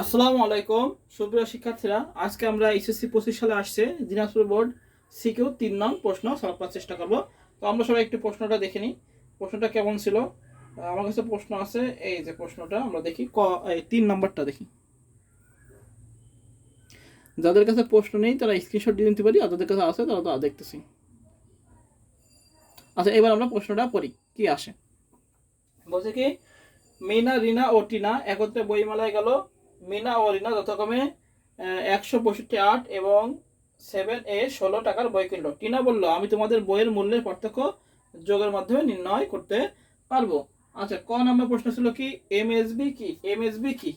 আসসালামু আলাইকুম, সুপ্রিয় শিক্ষার্থীরা। আজকে আমরা এসএসসি পঁচিশ সালে আসছে, দিনাজপুর বোর্ড সিকিউ তিন নং প্রশ্ন সলভ চেষ্টা করব। তো আমরা সবাই একটু প্রশ্নটা দেখে নিই। প্রশ্নটা কেমন ছিল? আমার কাছে প্রশ্ন আছে, এই যে প্রশ্নটা আমরা দেখি, ক, এই তিন নম্বরটা দেখি। যাদের কাছে প্রশ্ন নেই, তারা স্ক্রিনশট দিয়ে নিতে পারি, আর যাদের কাছে আছে, তারা তো দেখতেছি। আচ্ছা এবার আমরা প্রশ্নটা পড়ি কি আসে? বলছে কি, মিনা, রিনা ও টিনা একত্রে বইমেলায় গেল মিনা ও রিনা যথাক্রমে একশো পঁয়ষট্টি আট এবং সেভেন এ ষোলো টাকার বই কিনলো। টিনা বলল, আমি তোমাদের বইয়ের মূল্যের পার্থক্য যোগের মাধ্যমে নির্ণয় করতে পারব। আচ্ছা ক নম্বর প্রশ্ন ছিল কি? এম এস এমএসবি কি? এম এস এমএসবি কি?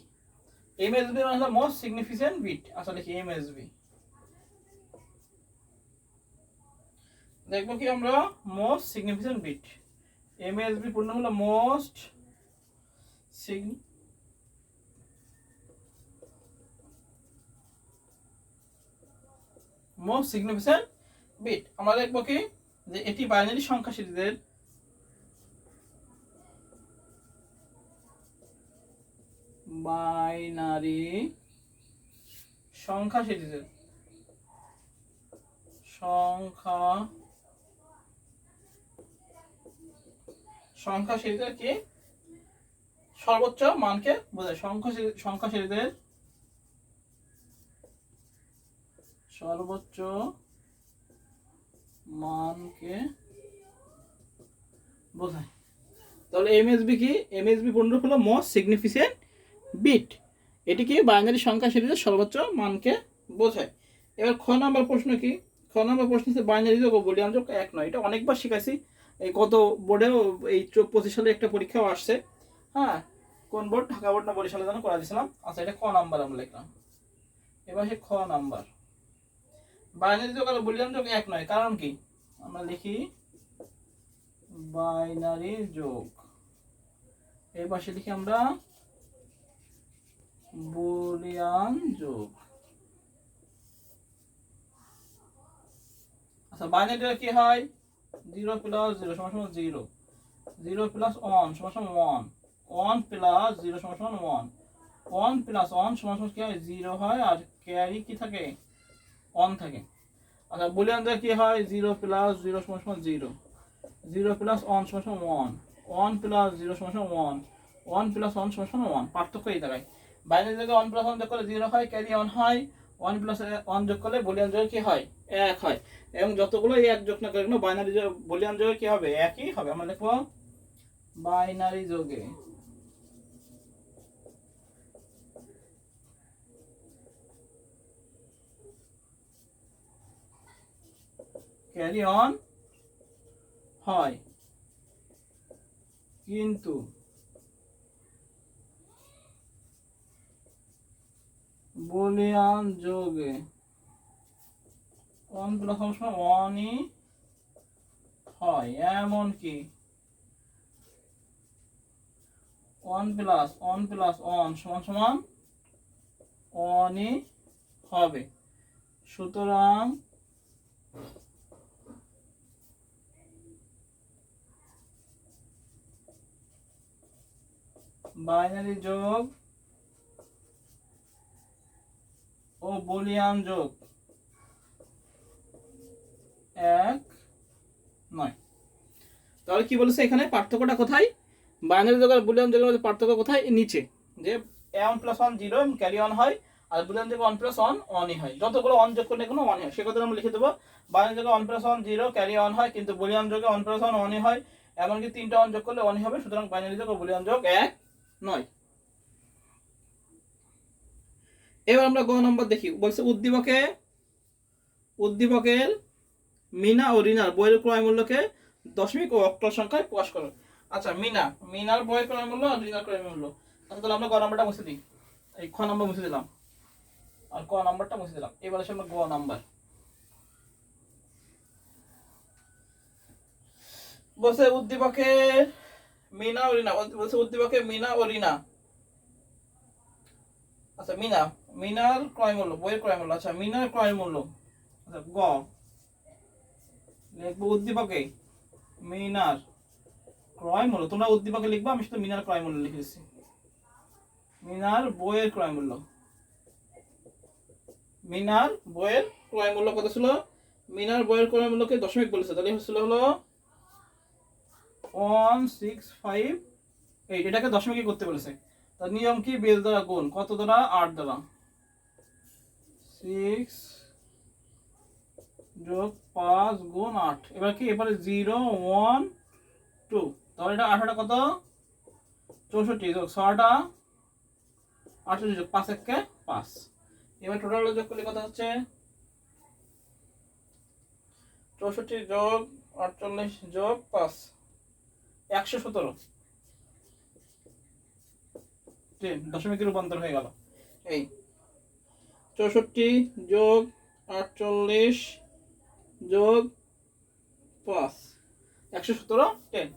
এমএসবি মানে মোস্ট সিগনিফিকেন্ট বিট আসলে কি এমএসবি দেখব কি আমরা? মোস্ট সিগনিফিকেন্ট বিট এমএসবি পূর্ণ হলো মোস্ট সিগনি মোস্ট সিগনিফিকেন্ট বিট আমরা দেখব কি? যে এটি বাইনারি সংখ্যা সিরিজের বাইনারি সংখ্যা সিরিজের সংখ্যা সংখ্যা সিরিজের কি? সর্বোচ্চ মানকে বোঝায়। সংখ্যা সংখ্যা সিরিজের সর্বোচ্চ মানকে বোঝায়। তাহলে এমএসবি কি? এমএসবি পূর্ণ হলো মোস্ট সিগনিফিকেন্ট বিট এটি কি বাইনারি সংখ্যা সিরিজের সর্বোচ্চ মানকে বোঝায়। এবার খ নম্বর প্রশ্ন কি? খ নম্বর প্রশ্ন হচ্ছে বাইনারি যোগ বুলিয়ান যোগ এক নয়। এটা অনেকবার শিখাইছি। এই গত বোর্ডেও এই পঁচিশ সালে একটা পরীক্ষাও আসছে। হ্যাঁ কোন বোর্ড ঢাকা বোর্ড না বরিশালে যেন করা দিয়েছিলাম। আচ্ছা এটা খ নাম্বার আমরা লিখলাম। এবার সে খ নাম্বার। বাইনারি যোগ আর বুলিয়ান যোগ এক নয়, কারণ কি? আমরা লিখি বাইনারি যোগ। এই পাশে লিখি আমরা বুলিয়ান যোগ। আচ্ছা বাইনারিটা কি হয়? জিরো প্লাস জিরো সমান জিরো। জিরো প্লাস ওয়ান সমান ওয়ান। ওয়ান প্লাস জিরো সমান ওয়ান। ওয়ান প্লাস ওয়ান সমান সমান কি হয়? জিরো হয় আর ক্যারি কি থাকে? ওয়ান থাকে। আচ্ছা বুলিয়ান দিয়ে কি হয় জিরো প্লাস জিরো সমান সমান জিরো জিরো প্লাস ওয়ান সমান সমান ওয়ান ওয়ান প্লাস জিরো সমান সমান ওয়ান ওয়ান প্লাস ওয়ান সমান সমান ওয়ান পার্থক্য এই জায়গায়। বাইরের জায়গায় ওয়ান প্লাস ওয়ান যোগ করলে জিরো হয় ক্যারি ওয়ান হয় ওয়ান প্লাস ওয়ান যোগ করলে বুলিয়ান যোগ কি হয়, এক হয়। এবং যতগুলো এক যোগ না করে বাইনারি বুলিয়ান যোগে কি হবে, একই হবে। আমরা লিখব বাইনারি যোগে। ক্যারি অন হয়। কিন্তু বুলিয়ান যোগে প্লাস ওয়ান সমান হয়। এমন কি? One plus one plus one সমান সমান ওয়ানই হবে। সুতরাং বাইনারি যোগ ও বুলিয়ান যোগ এক, নয়। তাহলে কি বলেছে এখানে? পার্থক্যটা কোথায়? বাইনারি যোগ আর বুলিয়ান যোগের মধ্যে পার্থক্য কোথায়? নিচে। যে one plus one zero carry on হয়, আর বুলিয়ান যোগ ওয়ান প্লাস ওয়ান ওয়ানই হয়। যতগুলো অন যোগ করলে কোনো ওয়ান হয়। সে কথা আমরা লিখে দেবো। বাইনারি যোগে one plus one zero carry on হয়, কিন্তু বুলিয়ান যোগে ওয়ান প্লাস ওয়ান ওয়ানই হয়, এমনকি তিনটা অন যোগ করলে ওয়ানই হবে, সুতরাং বাইনারি যোগ ও বুলিয়ান যোগ এক। নয়। এবার আমরা গ নম্বর দেখি। বলছে উদ্দীপকে, উদ্দীপকের মিনা ও রিনার বইয়ের ক্রয় মূল্যকে দশমিক ও অক্টাল সংখ্যায় প্রকাশ করো। আচ্ছা মিনা, মিনার বইয়ের ক্রয় মূল্য আর রিনার ক্রয় মূল্য। আচ্ছা তাহলে আমরা গ নম্বরটা মুছে দিই। এই খ নম্বর মুছে দিলাম। আর ক নম্বরটা মুছে দিলাম। এবার আসে আমরা গ নম্বর। বলছে উদ্দীপকের মিনা ও রিনা বলছে উদ্দীপকের মিনা ও রিনা আচ্ছা মিনা মিনার ক্রয় মূল্য বইয়ের ক্রয় মূল্য আচ্ছা মিনার ক্রয় মূল্য আচ্ছা গ। লিখব উদ্দীপকে। মিনার ক্রয় মূল্য তোমরা উদ্দীপকে লিখবা, আমি শুধু মিনার ক্রয় মূল্য লিখে দিচ্ছি। মিনার বইয়ের ক্রয় মূল্য মিনার বইয়ের ক্রয় মূল্য কত ছিল? মিনার বইয়ের ক্রয় মূল্যকে দশমিক বলেছে। তাহলে হলো ওয়ান সিক্স ফাইভ এইট, এটাকে দশমিকে করতে বলেছে। তার নিয়ম কি? বেল দ্বারা গুণ। কত দ্বারা? আট দ্বারা। সিক্স যোগ পাঁচ গুণ আট। এবার কি? এবারে জিরো, ওয়ান, টু। তাহলে এটা আঠাটা কত? চৌষট্টি। যোগ ছটা আটষট্টি যোগ পাঁচ একে পাঁচ। এবার টোটাল যোগ করলে কত হচ্ছে? চৌষট্টি যোগ আটচল্লিশ যোগ পাঁচ। একশো সতেরো। দশমিকে রূপান্তর হয়ে গেল। এই। চৌষট্টি যোগ আটচল্লিশ যোগ পাঁচ। একশো সতেরো টেন।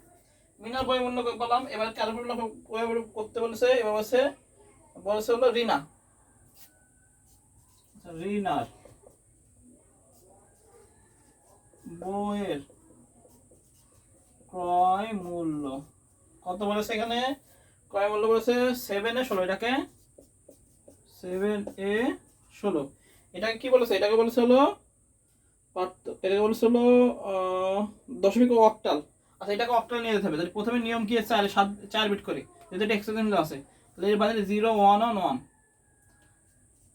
মিনার বই মূল্য বললাম এবার ক্যালকুলেট করতে বলেছে এবার বলছে বলেছে হলো রিনা। রিনার বইয়ের ক্রয় মূল্য? কত বলেছে এখানে? ক্রয় মূল্য বলেছে? সেভেন এ ষোলো, এটাকে সেভেন এ ষোলো। এটাকে কি বলেছে? এটাকে বলেছে হলো এটাকে বলেছে হলো দশমিক অক্টাল আচ্ছা এটাকে অক্টাল নিয়ে যেতে হবে। তাহলে প্রথমে নিয়ম কি চার সাত, চার বিট করে। যদি এটা এক্সেসেন্স আছে। তাহলে এর বাজারে জিরো ওয়ান ওয়ান ওয়ান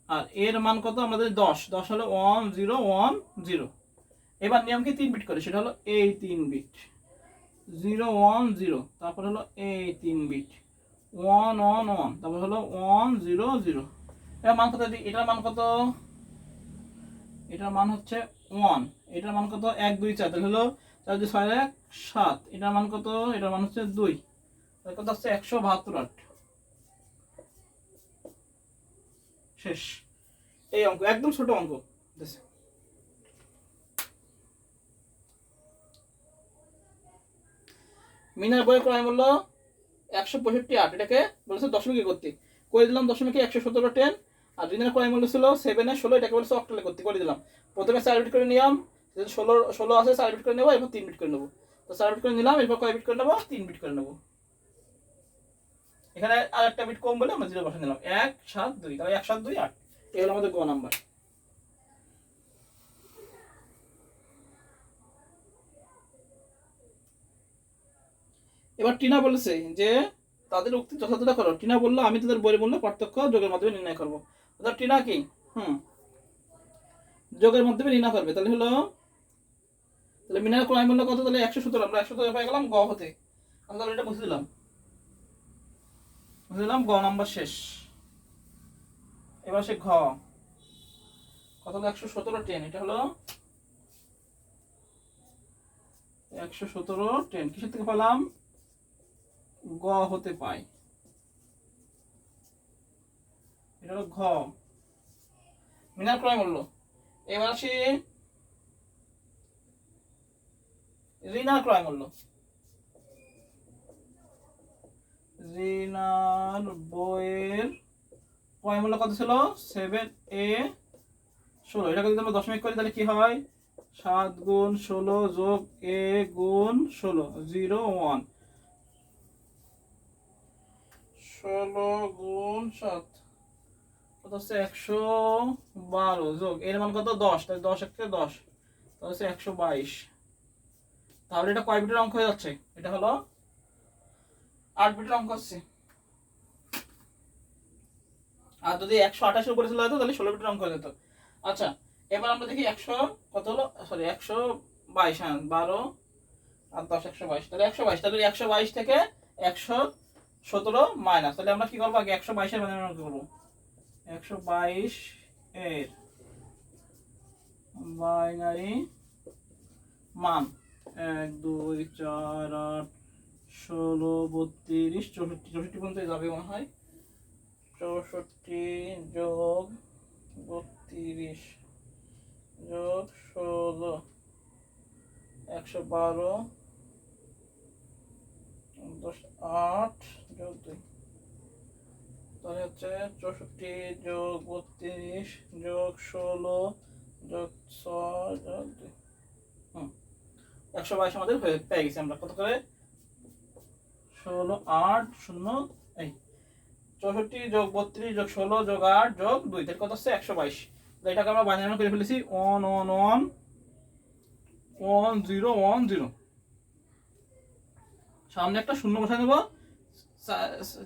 আর এর মান কত? আমাদের দশ দশ হলো ওয়ান জিরো ওয়ান জিরো এবার নিয়ম কি? তিন বিট করে। সেটা হলো এই তিন বিট। জিরো ওয়ান জিরো, তারপর হলো এই তিন বিট ওয়ান ওয়ান ওয়ান, তারপর হলো ওয়ান জিরো জিরো। এটার মান কত এটার মান কত? এটার মান হচ্ছে ওয়ান। এটার মান কত? এক, দুই, চার। তাহলে হলো চার দুই ছয়, এক, সাত। এটার মান কত? এটার মান হচ্ছে দুই। তাহলে কত হচ্ছে একশো বাহাত্তর আট। শেষ। এই অঙ্ক, একদম ছোট অঙ্ক। মিনার বইয়ের ক্রয় মূল্য একশো পঁয়ষট্টি আট, এটাকে বলেছে দশমিকে করতে। করে দিলাম দশমিকে একশো সতেরো টেন আর ঋণের ক্রয় মূল্য ছিল সেভেনে ষোলো, এটাকে বলেছে অক্টালে করতে, করে দিলাম। প্রথমে চার বিট করে নিলাম ষোলো ষোলো আছে চার বিট করে নেব, এরপর তিন বিট করে নেব। তো চার বিট করে নিলাম, এরপর কয় বিট করে নেব? তিন বিট করে নেব। এখানে আর একটা বিট কম বলে আমরা জিরো বসে নিলাম। এক, সাত, দুই, তাহলে এক, সাত, দুই, আট। এই হলো আমাদের গ নাম্বার এবার টিনা বলেছে যে, তাদের উক্তি যথাযথ করো। টিনা বলল, আমি তাদের বই মূল্য পার্থক্য যোগের মাধ্যমে নির্ণয় করব। অর্থাৎ টিনা কি? হুম। যোগের মাধ্যমে নির্ণয় করবে। তাহলে হলো, তাহলে মিনার ক্রয় মূল্য কত? তাহলে একশো সতেরো আমরা একশো সতেরো পেয়ে গেলাম গ হতে। আমি তাহলে এটা বুঝে দিলাম। বুঝে দিলাম গ নাম্বার শেষ। এবার সে ঘ। কত হলো? একশো সতেরো টেন এটা হলো একশো সতেরো টেন কিসের থেকে পেলাম? গ হতে পাই এটা হলো ঘ। মিনার ক্রয় মূল্য। এবার আসি ঋণার ক্রয় মূল্য। ঋণার বইয়ের ক্রয় মূল্য কত ছিল? সেভেন এ ষোলো। এটাকে যদি আমরা দশমিক করি, তাহলে কি হয়? সাত গুণ ষোলো যোগ এ গুণ ষোলো জিরো ওয়ান ষোলো গুণ সাত, কত হচ্ছে একশো বারো? যোগ, এর মান কত? দশ, তাহলে দশ একটা দশ, তাহলে হচ্ছে একশো বাইশ। তাহলে এটা কয় বিটের অঙ্ক হয়ে যাচ্ছে? এটা হলো আট বিটের অঙ্ক হচ্ছে। আর যদি একশো আঠাশের উপরে চলে যেত, তাহলে ষোলো বিটের অঙ্ক হয়ে যেত। আচ্ছা এবার আমরা দেখি একশো কত হলো? সরি, একশো বাইশ হ্যাঁ বারো আর দশ একশো বাইশ, তাহলে একশো বাইশ, তাহলে একশো বাইশ থেকে একশো সতেরো মাইনাস তাহলে আমরা কি করব? আগে একশো বাইশের মানে করব। একশো বাইশ এর বাইনারি মান এক, দুই, চার, আট, ষোলো, বত্রিশ, চৌষট্টি চৌষট্টি পর্যন্ত যাবে মনে হয়। চৌষট্টি যোগ বত্রিশ যোগ ষোলো, একশো বারো দশ, আট যোগ দুই। তাহলে হচ্ছে চৌষট্টি যোগ বত্রিশ যোগ ষোলো যোগ ছয় যোগ দুই। হুম, একশো বাইশ আমাদের হয়ে, পেয়ে গেছি আমরা। কত করে? ষোলো, আট, শূন্য, এই। চৌষট্টি যোগ বত্রিশ যোগ ষোলো যোগ আট যোগ দুই। তাহলে কত হচ্ছে? একশো বাইশ। এটাকে আমরা বাইনারি করে ফেলেছি। One one one one, zero one, zero. সামনে একটা শূন্য বসে নেব।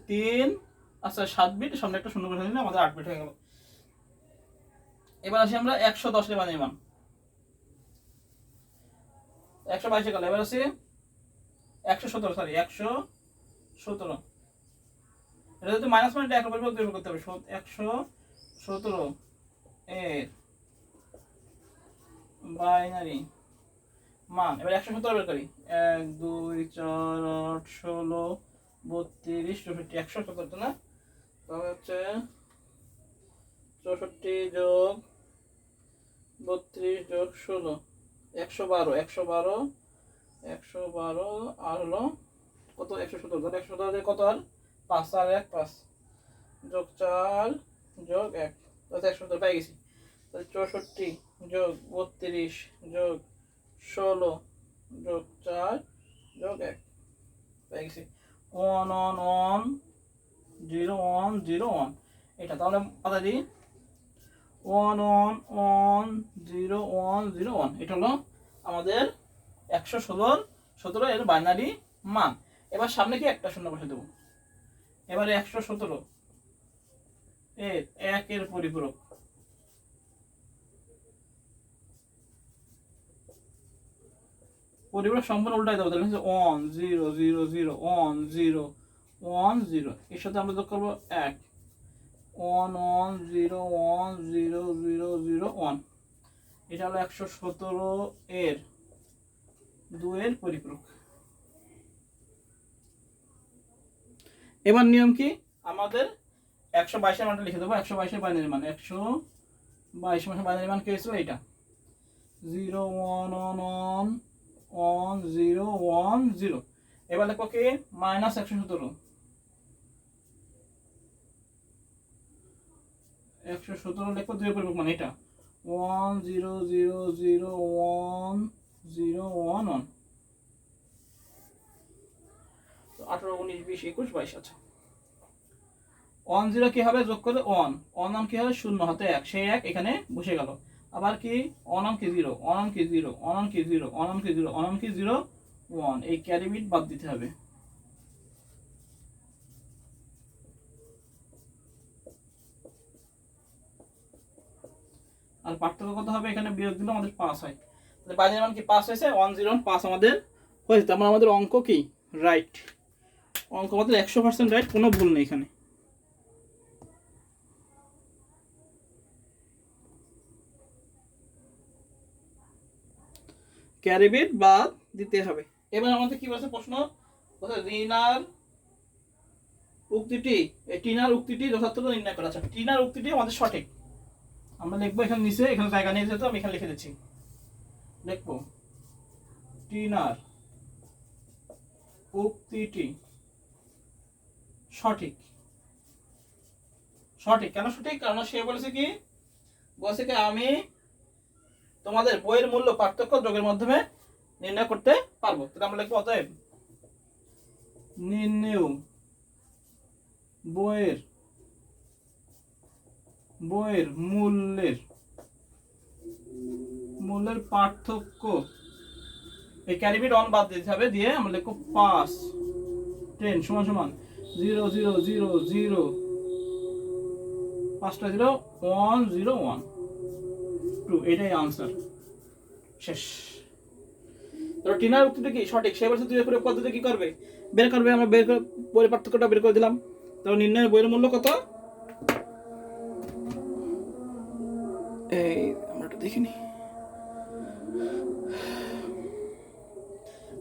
তিন আচ্ছা সাত বিট সামনে একটা শূন্য বসে নিলে আমাদের আট বিট হয়ে গেল। এবার আসি আমরা একশো দশ বানিয়ে মান। একশো বাইশে গেল, এবার আসি একশো সতেরো সরি একশো সতেরো। এটা যদি মাইনাস পয়েন্ট এক রুপের করতে হবে একশো সতেরো এর বাইনারি মান, এবার একশো সতেরো বের করি। এক, দুই, চার, আট, ষোলো, বত্রিশ, চৌষট্টি, একশো সতেরো না? তাহলে হচ্ছে চৌষট্টি যোগ বত্রিশ যোগ ষোলো, একশো বারো একশো বারো একশো বারো, আর হলো কত? একশো সতেরো ধর একশো সতেরো কত আর? পাঁচ আর এক, পাঁচ। যোগ চার, যোগ এক, তাহলে একশো সতেরো পেয়ে গেছি। তাহলে চৌষট্টি যোগ বত্রিশ যোগ ষোলো যোগ চার যোগ এক। পেয়ে one one one zero one zero one. এটা তাহলে কথা দিই one one one zero one zero one. এটা হলো আমাদের একশো ষোলো, সতেরো এর বাইনারি মান। এবার সামনে কি একটা শূন্য বসে দেবো? এবারে একশো সতেরো এর একের পরিপূরক। পরিপূরক সম্পূর্ণ উল্টাই দেবো। তাহলে one zero zero zero one zero one zero এর সাথে আমরা যোগ করব এক। One one zero one zero zero zero one এটা হলো একশো সতেরো এর দুয়ের পরিপূরক। এবার নিয়ম কি? আমাদের একশো বাইশের মানটা লিখে দেবো। একশো বাইশের বাইনারি মান। একশো বাইশ মাসের বাইনারি মান কি হয়েছিল? এটা zero one one one one zero one zero এবার লিখব কি? মাইনাস একশো সতেরো একশো সতেরো লিখব দুই পরিপূরক মানে এটা। One zero zero zero one zero one one আঠারো, উনিশ, বিশ, একুশ, বাইশ আচ্ছা। ওয়ান জিরো কি হবে? যোগ করলে ওয়ান ওয়ান অন কি হবে? শূন্য, হাতে এক। সেই এক এখানে বসে গেল। আবার কি? ওয়ান অন কি জিরো ওয়ান অন কি জিরো ওয়ান অন কি জিরো ওয়ান অন কি জিরো ওয়ান অন কি জিরো ওয়ান এই ক্যারি বিট বাদ দিতে হবে। আর পার্থক্য কত হবে? এখানে বিয়োগ দিলে আমাদের পাস হয়। তাহলে বাইরের মান কি পাস হয়েছে? ওয়ান জিরো পাস আমাদের হয়েছে। তার মানে আমাদের অঙ্ক কি? রাইট অঙ্ক আমাদের একশো পার্সেন্ট রাইট কোনো ভুল নেই এখানে। ক্যারিবিট বাদ দিতে হবে। এবার আমাদের কি বলছে প্রশ্ন? রিনার উক্তিটি টিনার উক্তিটি যথার্থ নির্ণয় করা আছে। টিনার উক্তিটি আমাদের সঠিক। আমরা লিখব এখানে নিচে, এখানে জায়গা নিয়ে যেত আমি এখানে লিখে দিচ্ছি। লিখব, টিনার উক্তিটি সঠিক। সঠিক। কেন সঠিক? কারণ সে বলেছে কি? বলছে কি, আমি তোমাদের বইয়ের মূল্য পার্থক্য যোগের মাধ্যমে নির্ণয় করতে পারব। তাহলে আমরা লিখব অতএব নির্ণয় বইয়ের বইয়ের মূল্যের মূল্যের পার্থক্য। এই ক্যারিবিট অন বাদ দিতে হবে, দিয়ে আমরা লিখব পাঁচ টেন সমান সমান জিরো জিরো জিরো জিরো, পাঁচটা zero, one zero, one. Two এটাই আনসার শেষ। তো টিনার উক্তিটা কি? সঠিক। সে বলছে দুই করে পদ্ধতি কি করবে? বের করবে, আমরা বের করে, বইয়ের পার্থক্যটা বের করে দিলাম। তো নির্ণয়ের বইয়ের মূল্য কত? এই, আমরা একটু দেখিনি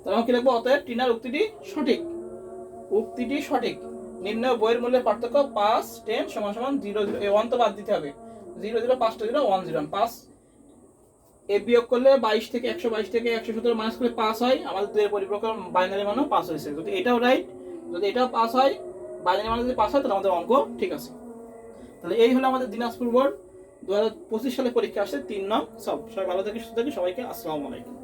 তাহলে কি লিখব? অতএব টিনার উক্তিটি সঠিক। উক্তিটি সঠিক। নির্ণয় বইয়ের মূল্যের পার্থক্য পাঁচ, টেন, সমান সমান জিরো জিরো ওয়ান তো বাদ দিতে হবে। জিরো জিরো, পাঁচটা জিরো, ওয়ান, জিরো পাঁচ এ বিয়োগ করলে বাইশ থেকে একশো বাইশ থেকে একশো সতেরো মাইনাস করে পাস হয় আমাদের দুয়ের পরিপ্রকার বাইনারি মানও পাস হয়েছে। যদি এটাও রাইট যদি এটাও পাস হয় বাইনারি মানে যদি পাস হয়, তাহলে আমাদের অঙ্ক ঠিক আছে। তাহলে এই হলো আমাদের দিনাজপুর বোর্ড। দু হাজার পঁচিশ সালে পরীক্ষা আসে তিন নং সব। সবাই ভালো থাকে, সুস্থ থাকে, সবাইকে আসসালামু আলাইকুম।